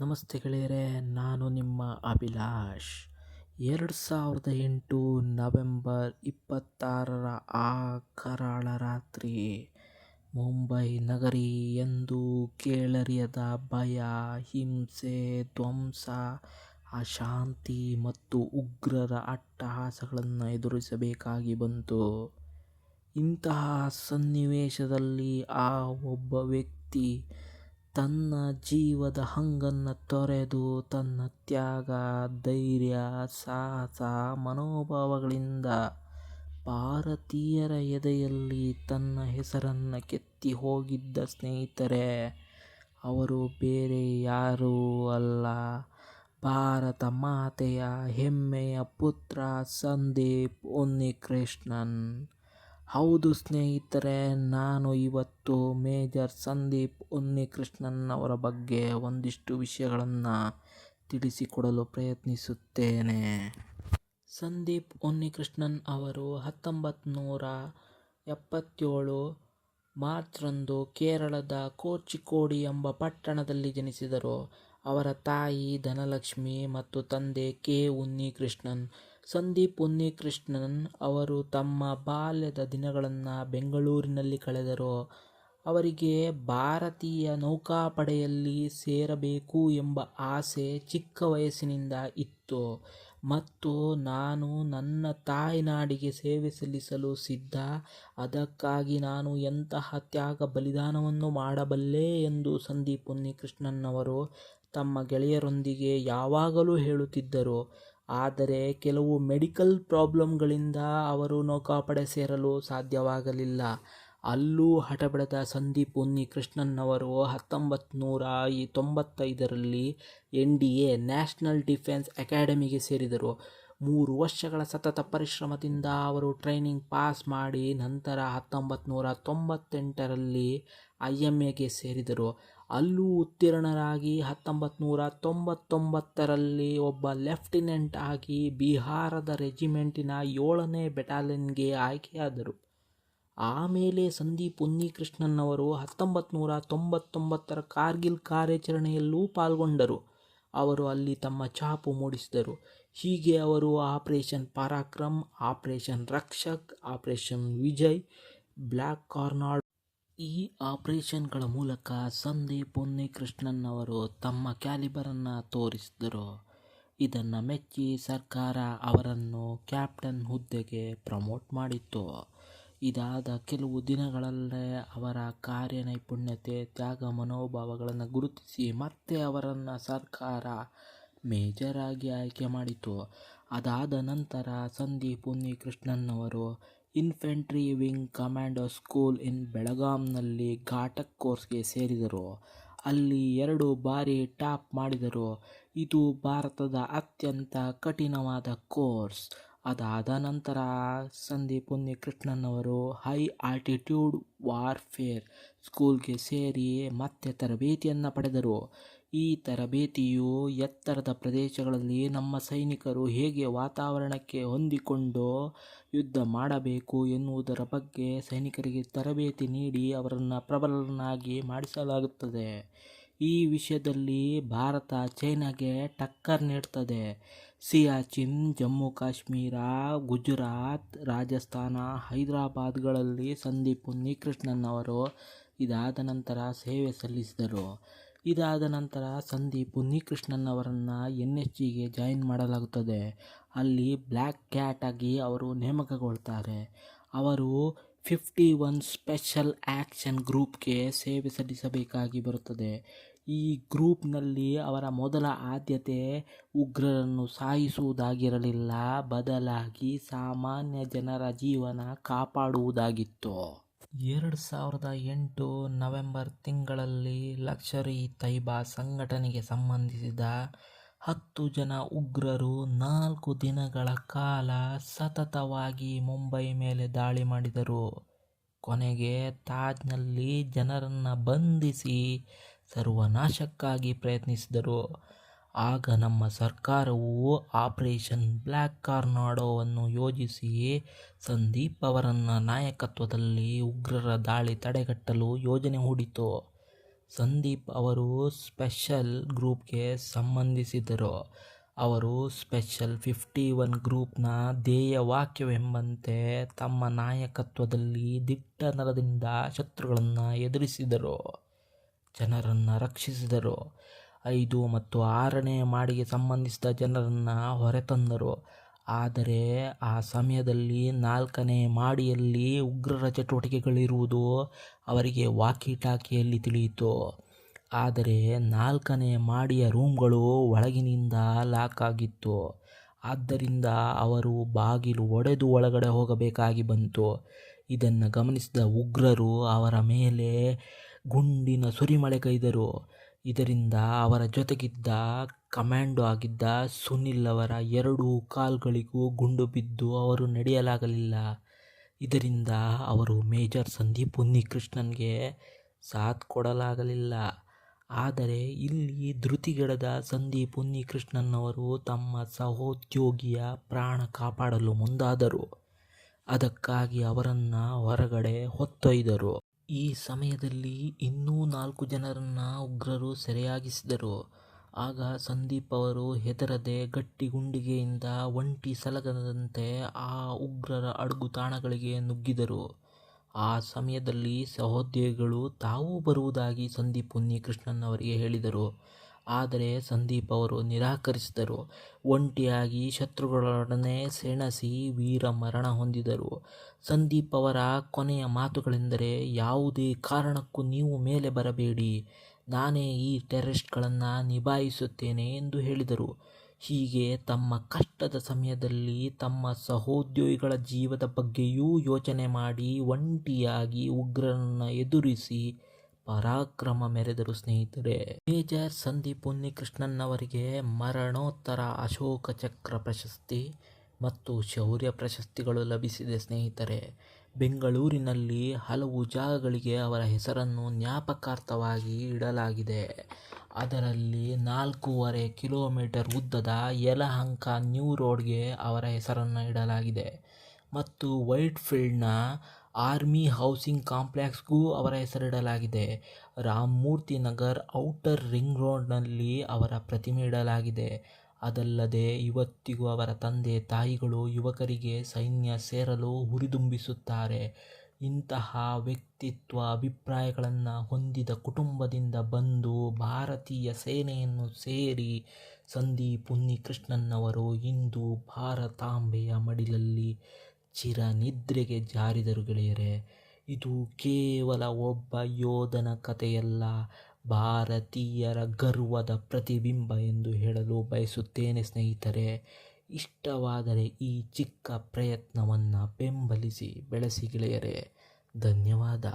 ನಮಸ್ತೆ ಗೆಳೆಯರೇ, ನಾನು ನಿಮ್ಮ ಅಭಿಲಾಷ್. ಎರಡು ಸಾವಿರದ ಎಂಟು ನವೆಂಬರ್ ಇಪ್ಪತ್ತಾರರ ಆ ಕರಾಳ ರಾತ್ರಿ ಮುಂಬೈ ನಗರಿ ಎಂದು ಕೇಳರಿಯದ ಭಯ, ಹಿಂಸೆ, ಧ್ವಂಸ, ಅಶಾಂತಿ ಮತ್ತು ಉಗ್ರರ ಅಟ್ಟಹಾಸಗಳನ್ನು ಎದುರಿಸಬೇಕಾಗಿ ಬಂತು. ಇಂತಹ ಸನ್ನಿವೇಶದಲ್ಲಿ ಆ ಒಬ್ಬ ವ್ಯಕ್ತಿ ತನ್ನ ಜೀವದ ಹಂಗನ್ನು ತೊರೆದು ತನ್ನ ತ್ಯಾಗ, ಧೈರ್ಯ, ಸಾಹಸ, ಮನೋಭಾವಗಳಿಂದ ಭಾರತೀಯರ ಎದೆಯಲ್ಲಿ ತನ್ನ ಹೆಸರನ್ನು ಕೆತ್ತಿ ಹೋಗಿದ್ದ ಸ್ನೇಹಿತರೆ, ಅವರು ಬೇರೆ ಯಾರೂ ಅಲ್ಲ. ಭಾರತ ಮಾತೆಯ ಹೆಮ್ಮೆಯ ಪುತ್ರ ಸಂದೀಪ್ ಉನ್ನಿಕೃಷ್ಣನ್ ಹೌದು ಸ್ನೇಹಿತರೆ, ನಾನು ಇವತ್ತು ಮೇಜರ್ ಸಂದೀಪ್ ಉನ್ನಿಕೃಷ್ಣನ್ ಅವರ ಬಗ್ಗೆ ಒಂದಿಷ್ಟು ವಿಷಯಗಳನ್ನು ತಿಳಿಸಿಕೊಡಲು ಪ್ರಯತ್ನಿಸುತ್ತೇನೆ. ಸಂದೀಪ್ ಉನ್ನಿಕೃಷ್ಣನ್ ಅವರು ಹತ್ತೊಂಬತ್ತು ನೂರ ಎಪ್ಪತ್ತೇಳು ಮಾರ್ಚ್ರಂದು ಕೇರಳದ ಕೋಚಿಕೋಡಿ ಎಂಬ ಪಟ್ಟಣದಲ್ಲಿ ಜನಿಸಿದರು. ಅವರ ತಾಯಿ ಧನಲಕ್ಷ್ಮಿ ಮತ್ತು ತಂದೆ ಕೆ ಉನ್ನಿಕೃಷ್ಣನ್ ಸಂದೀಪ್ ಉನ್ನಿಕೃಷ್ಣನ್ ಅವರು ತಮ್ಮ ಬಾಲ್ಯದ ದಿನಗಳನ್ನು ಬೆಂಗಳೂರಿನಲ್ಲಿ ಕಳೆದರು. ಅವರಿಗೆ ಭಾರತೀಯ ನೌಕಾಪಡೆಯಲ್ಲಿ ಸೇರಬೇಕು ಎಂಬ ಆಸೆ ಚಿಕ್ಕ ವಯಸ್ಸಿನಿಂದ ಇತ್ತು. ಮತ್ತು ನಾನು ನನ್ನ ತಾಯ್ನಾಡಿಗೆ ಸೇವೆ ಸಲ್ಲಿಸಲು ಸಿದ್ಧ. ಅದಕ್ಕಾಗಿ ನಾನು ಎಂತಹ ತ್ಯಾಗ ಬಲಿದಾನವನ್ನು ಮಾಡಬಲ್ಲೆ ಎಂದು ಸಂದೀಪ್ ಉನ್ನಿಕೃಷ್ಣನ್ ಅವರು ತಮ್ಮ ಗೆಳೆಯರೊಂದಿಗೆ ಯಾವಾಗಲೂ ಹೇಳುತ್ತಿದ್ದರು. ಆದರೆ ಕೆಲವು ಮೆಡಿಕಲ್ ಪ್ರಾಬ್ಲಮ್ಗಳಿಂದ ಅವರು ನೌಕಾಪಡೆ ಸೇರಲು ಸಾಧ್ಯವಾಗಲಿಲ್ಲ. ಅಲ್ಲೂ ಹಟಬಡೆದ ಸಂದೀಪ್ ಉನ್ನಿಕೃಷ್ಣನ್ ಅವರು ಹತ್ತೊಂಬತ್ತು ನೂರ ತೊಂಬತ್ತೈದರಲ್ಲಿ N D A national defence ಅಕಾಡೆಮಿಗೆ ಸೇರಿದರು. ಮೂರು ವರ್ಷಗಳ ಸತತ ಪರಿಶ್ರಮದಿಂದ ಅವರು ಟ್ರೈನಿಂಗ್ ಪಾಸ್ ಮಾಡಿ ನಂತರ ಹತ್ತೊಂಬತ್ತು ನೂರ ತೊಂಬತ್ತೆಂಟರಲ್ಲಿ ಐ ಎಂ ಎಗೆ ಸೇರಿದರು. ಅಲ್ಲೂ ಉತ್ತೀರ್ಣರಾಗಿ ಹತ್ತೊಂಬತ್ತು ನೂರ ತೊಂಬತ್ತೊಂಬತ್ತರಲ್ಲಿ ಒಬ್ಬ ಲೆಫ್ಟಿನೆಂಟ್ ಆಗಿ ಬಿಹಾರದ ರೆಜಿಮೆಂಟಿನ ಏಳನೇ ಬೆಟಾಲಿಯನ್ಗೆ ಆಯ್ಕೆಯಾದರು. ಆಮೇಲೆ ಸಂದೀಪ್ ಉನ್ನಿಕೃಷ್ಣನ್ ಅವರು ಹತ್ತೊಂಬತ್ತು ನೂರ ತೊಂಬತ್ತೊಂಬತ್ತರ ಕಾರ್ಗಿಲ್ ಕಾರ್ಯಾಚರಣೆಯಲ್ಲೂ ಪಾಲ್ಗೊಂಡರು. ಅವರು ಅಲ್ಲಿ ತಮ್ಮ ಛಾಪು ಮೂಡಿಸಿದರು. ಹೀಗೆ ಅವರು operation Parakram, operation Rakshak, operation Vijay black tornado ಈ ಆಪರೇಷನ್ಗಳ ಮೂಲಕ ಸಂದೀಪ್ ಉನ್ನಿಕೃಷ್ಣನ್ ಅವರು ತಮ್ಮ ಕ್ಯಾಲಿಬರನ್ನು ತೋರಿಸಿದರು. ಇದನ್ನು ಮೆಚ್ಚಿ ಸರ್ಕಾರ ಅವರನ್ನು ಕ್ಯಾಪ್ಟನ್ ಹುದ್ದೆಗೆ ಪ್ರಮೋಟ್ ಮಾಡಿತ್ತು. ಇದಾದ ಕೆಲವು ದಿನಗಳಲ್ಲೇ ಅವರ ಕಾರ್ಯನೈಪುಣ್ಯತೆ, ತ್ಯಾಗ ಮನೋಭಾವಗಳನ್ನು ಗುರುತಿಸಿ ಮತ್ತೆ ಅವರನ್ನು ಸರ್ಕಾರ ಮೇಜರ್ ಆಗಿ ಆಯ್ಕೆ ಮಾಡಿತು. ಅದಾದ ನಂತರ ಸಂದೀಪ್ ಉನ್ನಿಕೃಷ್ಣನ್ ಅವರು infantry wing commando school in ಬೆಳಗಾಂನಲ್ಲಿ Ghatak ಕೋರ್ಸ್ಗೆ ಸೇರಿದರು. ಅಲ್ಲಿ ಎರಡು ಬಾರಿ ಟಾಪ್ ಮಾಡಿದರು. ಇದು ಭಾರತದ ಅತ್ಯಂತ ಕಠಿಣವಾದ ಕೋರ್ಸ್. ಅದಾದ ನಂತರ Sandeep Unnikrishnan high altitude warfare ಸ್ಕೂಲ್ಗೆ ಸೇರಿ ಮತ್ತೆ ತರಬೇತಿಯನ್ನು ಪಡೆದರು. ಈ ತರಬೇತಿಯು ಎತ್ತರದ ಪ್ರದೇಶಗಳಲ್ಲಿ ನಮ್ಮ ಸೈನಿಕರು ಹೇಗೆ ವಾತಾವರಣಕ್ಕೆ ಹೊಂದಿಕೊಂಡು ಯುದ್ಧ ಮಾಡಬೇಕು ಎನ್ನುವುದರ ಬಗ್ಗೆ ಸೈನಿಕರಿಗೆ ತರಬೇತಿ ನೀಡಿ ಅವರನ್ನು ಪ್ರಬಲರನ್ನಾಗಿ ಮಾಡಿಸಲಾಗುತ್ತದೆ. ಈ ವಿಷಯದಲ್ಲಿ ಭಾರತ ಚೈನಾಗೆ ಟಕ್ಕರ್ ನೀಡ್ತದೆ. ಸಿಯಾಚಿನ್, ಜಮ್ಮು ಕಾಶ್ಮೀರ, ಗುಜರಾತ್, ರಾಜಸ್ಥಾನ, ಹೈದರಾಬಾದ್ಗಳಲ್ಲಿ ಸಂದೀಪ್ ಉನ್ನಿಕೃಷ್ಣನ್ ಅವರು ಇದಾದ ನಂತರ ಸೇವೆ ಸಲ್ಲಿಸಿದರು. ಇದಾದ ನಂತರ ಸಂದೀಪ್ ಉನ್ನಿಕೃಷ್ಣನ್ ಅವರನ್ನು ಎನ್ ಎಸ್ ಜಿಗೆ ಜಾಯಿನ್ ಮಾಡಲಾಗುತ್ತದೆ. ಅಲ್ಲಿ ಬ್ಲ್ಯಾಕ್ ಕ್ಯಾಟ್ ಆಗಿ ಅವರು ನೇಮಕಗೊಳ್ತಾರೆ. ಅವರು ಫಿಫ್ಟಿ ಒನ್ ಸ್ಪೆಷಲ್ ಆ್ಯಕ್ಷನ್ ಗ್ರೂಪ್ಗೆ ಸೇವೆ ಸಲ್ಲಿಸಬೇಕಾಗಿ ಬರುತ್ತದೆ. ಈ ಗ್ರೂಪ್ನಲ್ಲಿ ಅವರ ಮೊದಲ ಆದ್ಯತೆ ಉಗ್ರರನ್ನು ಸಾಯಿಸುವುದಾಗಿರಲಿಲ್ಲ. ಬದಲಾಗಿ ಸಾಮಾನ್ಯ ಜನರ ಜೀವನ ಕಾಪಾಡುವುದಾಗಿತ್ತು. ಎರಡು ಸಾವಿರದ ಎಂಟು ನವೆಂಬರ್ ತಿಂಗಳಲ್ಲಿ ಲಕ್ಷರಿ ತೈಬಾ ಸಂಘಟನೆಗೆ ಸಂಬಂಧಿಸಿದ ಹತ್ತು ಜನ ಉಗ್ರರು ನಾಲ್ಕು ದಿನಗಳ ಕಾಲ ಸತತವಾಗಿ ಮುಂಬೈ ಮೇಲೆ ದಾಳಿ ಮಾಡಿದರು. ಕೊನೆಗೆ ತಾಜ್ನಲ್ಲಿ ಜನರನ್ನು ಬಂಧಿಸಿ ಸರ್ವನಾಶಕ್ಕಾಗಿ ಪ್ರಯತ್ನಿಸಿದರು. ಆಗ ನಮ್ಮ ಸರ್ಕಾರವು ಆಪರೇಷನ್ ಬ್ಲ್ಯಾಕ್ ಕಾರ್ನಾಡೋವನ್ನು ಯೋಜಿಸಿ ಸಂದೀಪ್ ಅವರನ್ನು ನಾಯಕತ್ವದಲ್ಲಿ ಉಗ್ರರ ದಾಳಿ ತಡೆಗಟ್ಟಲು ಯೋಜನೆ ಹೂಡಿತು ಸಂದೀಪ್ ಅವರು ಸ್ಪೆಷಲ್ ಗ್ರೂಪ್ಗೆ ಸಂಬಂಧಿಸಿದರು. ಅವರು ಸ್ಪೆಷಲ್ ಫಿಫ್ಟಿ ಒನ್ ಗ್ರೂಪ್ನ ಧ್ಯೇಯವಾಕ್ಯವೆಂಬಂತೆ ತಮ್ಮ ನಾಯಕತ್ವದಲ್ಲಿ ದಿಟ್ಟ ನರದಿಂದ ಶತ್ರುಗಳನ್ನು ಎದುರಿಸಿದರು, ಜನರನ್ನು ರಕ್ಷಿಸಿದರು. ಐದು ಮತ್ತು ಆರನೇ ಮಾಡಿಗೆ ಸಂಬಂಧಿಸಿದ ಜನರನ್ನು ಹೊರತಂದರು. ಆದರೆ ಆ ಸಮಯದಲ್ಲಿ ನಾಲ್ಕನೇ ಮಾಡಿಯಲ್ಲಿ ಉಗ್ರರ ಚಟುವಟಿಕೆಗಳಿರುವುದು ಅವರಿಗೆ ವಾಕಿ-ಟಾಕಿಯಲ್ಲಿ ತಿಳಿಯಿತು. ಆದರೆ ನಾಲ್ಕನೇ ಮಾಡಿಯ ರೂಮ್ಗಳು ಒಳಗಿನಿಂದ ಲಾಕ್ ಆಗಿತ್ತು. ಆದ್ದರಿಂದ ಅವರು ಬಾಗಿಲು ಒಡೆದು ಒಳಗಡೆ ಹೋಗಬೇಕಾಗಿ ಬಂತು. ಇದನ್ನು ಗಮನಿಸಿದ ಉಗ್ರರು ಅವರ ಮೇಲೆ ಗುಂಡಿನ ಸುರಿಮಳೆಗೈದರು. ಇದರಿಂದ ಅವರ ಜೊತೆಗಿದ್ದ ಕಮ್ಯಾಂಡೋ ಆಗಿದ್ದ ಸುನಿಲ್ ಅವರ ಎರಡೂ ಕಾಲುಗಳಿಗೂ ಗುಂಡು ಬಿದ್ದು ಅವರು ನಡೆಯಲಾಗಲಿಲ್ಲ. ಇದರಿಂದ ಅವರು ಮೇಜರ್ ಸಂದೀಪ್ ಉನ್ನಿಕೃಷ್ಣನ್ಗೆ ಸಾಥ್ ಕೊಡಲಾಗಲಿಲ್ಲ. ಆದರೆ ಇಲ್ಲಿ ಧೃತಿಗೆಡದ ಸಂದೀಪ್ ಉನ್ನಿಕೃಷ್ಣನ್ ಅವರು ತಮ್ಮ ಸಹೋದ್ಯೋಗಿಯ ಪ್ರಾಣ ಕಾಪಾಡಲು ಮುಂದಾದರು. ಅದಕ್ಕಾಗಿ ಅವರನ್ನು ಹೊರಗಡೆ ಹೊತ್ತೊಯ್ದರು. ಈ ಸಮಯದಲ್ಲಿ ಇನ್ನೂ ನಾಲ್ಕು ಜನರನ್ನು ಉಗ್ರರು ಸೆರೆಯಾಗಿಸಿದರು. ಆಗ ಸಂದೀಪ್ ಅವರು ಹೆದರದೆ ಗಟ್ಟಿ ಗುಂಡಿಗೆಯಿಂದ ಒಂಟಿ ಸಲಗದಂತೆ ಆ ಉಗ್ರರ ಅಡಗುತಾಣಗಳಿಗೆ ನುಗ್ಗಿದರು. ಆ ಸಮಯದಲ್ಲಿ ಸಹೋದ್ಯೋಗಿಗಳು ತಾವೂ ಬರುವುದಾಗಿ ಸಂದೀಪ್ ಉನ್ನಿಕೃಷ್ಣನ್ ಅವರಿಗೆ ಹೇಳಿದರು. ಆದರೆ ಸಂದೀಪ್ ಅವರು ನಿರಾಕರಿಸಿದರು. ಒಂಟಿಯಾಗಿ ಶತ್ರುಗಳೊಡನೆ ಸೆಣಸಿ ವೀರ ಮರಣ ಹೊಂದಿದರು. ಸಂದೀಪ್ ಅವರ ಕೊನೆಯ ಮಾತುಗಳೆಂದರೆ ಯಾವುದೇ ಕಾರಣಕ್ಕೂ ನೀವು ಮೇಲೆ ಬರಬೇಡಿ, ನಾನೇ ಈ ಟೆರರಿಸ್ಟ್ಗಳನ್ನು ನಿಭಾಯಿಸುತ್ತೇನೆ ಎಂದು ಹೇಳಿದರು. ಹೀಗೆ ತಮ್ಮ ಕಷ್ಟದ ಸಮಯದಲ್ಲಿ ತಮ್ಮ ಸಹೋದ್ಯೋಗಿಗಳ ಜೀವದ ಬಗ್ಗೆಯೂ ಯೋಚನೆ ಮಾಡಿ ಒಂಟಿಯಾಗಿ ಉಗ್ರರನ್ನು ಎದುರಿಸಿ ಪರಾಕ್ರಮ ಮೆರೆದರು ಸ್ನೇಹಿತರೆ. ಮೇಜರ್ ಸಂದೀಪ್ ಉನ್ನಿಕೃಷ್ಣನ್ ಅವರಿಗೆ ಮರಣೋತ್ತರ ಅಶೋಕ ಚಕ್ರ ಪ್ರಶಸ್ತಿ ಮತ್ತು ಶೌರ್ಯ ಪ್ರಶಸ್ತಿಗಳು ಲಭಿಸಿದೆ ಸ್ನೇಹಿತರೆ. ಬೆಂಗಳೂರಿನಲ್ಲಿ ಹಲವು ಜಾಗಗಳಿಗೆ ಅವರ ಹೆಸರನ್ನು ಜ್ಞಾಪಕಾರ್ಥವಾಗಿ ಇಡಲಾಗಿದೆ. ಅದರಲ್ಲಿ ನಾಲ್ಕೂವರೆ ಕಿಲೋಮೀಟರ್ ಉದ್ದದ ಯಲಹಂಕ ನ್ಯೂ ರೋಡ್ಗೆ ಅವರ ಹೆಸರನ್ನು ಇಡಲಾಗಿದೆ ಮತ್ತು ವೈಟ್ಫೀಲ್ಡ್ನ ಆರ್ಮಿ ಹೌಸಿಂಗ್ ಕಾಂಪ್ಲೆಕ್ಸ್ಗೂ ಅವರ ಹೆಸರಿಡಲಾಗಿದೆ. ರಾಮಮೂರ್ತಿ ನಗರ್ ಔಟರ್ ರಿಂಗ್ ರೋಡ್ನಲ್ಲಿ ಅವರ ಪ್ರತಿಮೆ ಇಡಲಾಗಿದೆ. ಅದಲ್ಲದೆ ಇವತ್ತಿಗೂ ಅವರ ತಂದೆ-ತಾಯಿಗಳು ಯುವಕರಿಗೆ ಸೈನ್ಯ ಸೇರಲು ಹುರಿದುಂಬಿಸುತ್ತಾರೆ. ಇಂತಹ ವ್ಯಕ್ತಿತ್ವ, ಅಭಿಪ್ರಾಯಗಳನ್ನು ಹೊಂದಿದ ಕುಟುಂಬದಿಂದ ಬಂದು ಭಾರತೀಯ ಸೇನೆಯನ್ನು ಸೇರಿ ಸಂದೀಪ್ ಉನ್ನಿಕೃಷ್ಣನ್ನವರು ಇಂದು ಭಾರತಾಂಬೆಯ ಮಡಿಲಲ್ಲಿ ಚಿರನಿದ್ರೆಗೆ ಜಾರಿದರು ಗೆಳೆಯರೆ ಇದು ಕೇವಲ ಒಬ್ಬ ಯೋಧನ ಕಥೆಯಲ್ಲ, ಭಾರತೀಯರ ಗರ್ವದ ಪ್ರತಿಬಿಂಬ ಎಂದು ಹೇಳಲು ಬಯಸುತ್ತೇನೆ ಸ್ನೇಹಿತರೆ. ಇಷ್ಟವಾದರೆ ಈ ಚಿಕ್ಕ ಪ್ರಯತ್ನವನ್ನು ಬೆಂಬಲಿಸಿ, ಬೆಳೆಸಿ ಗೆಳೆಯರೇ. ಧನ್ಯವಾದ.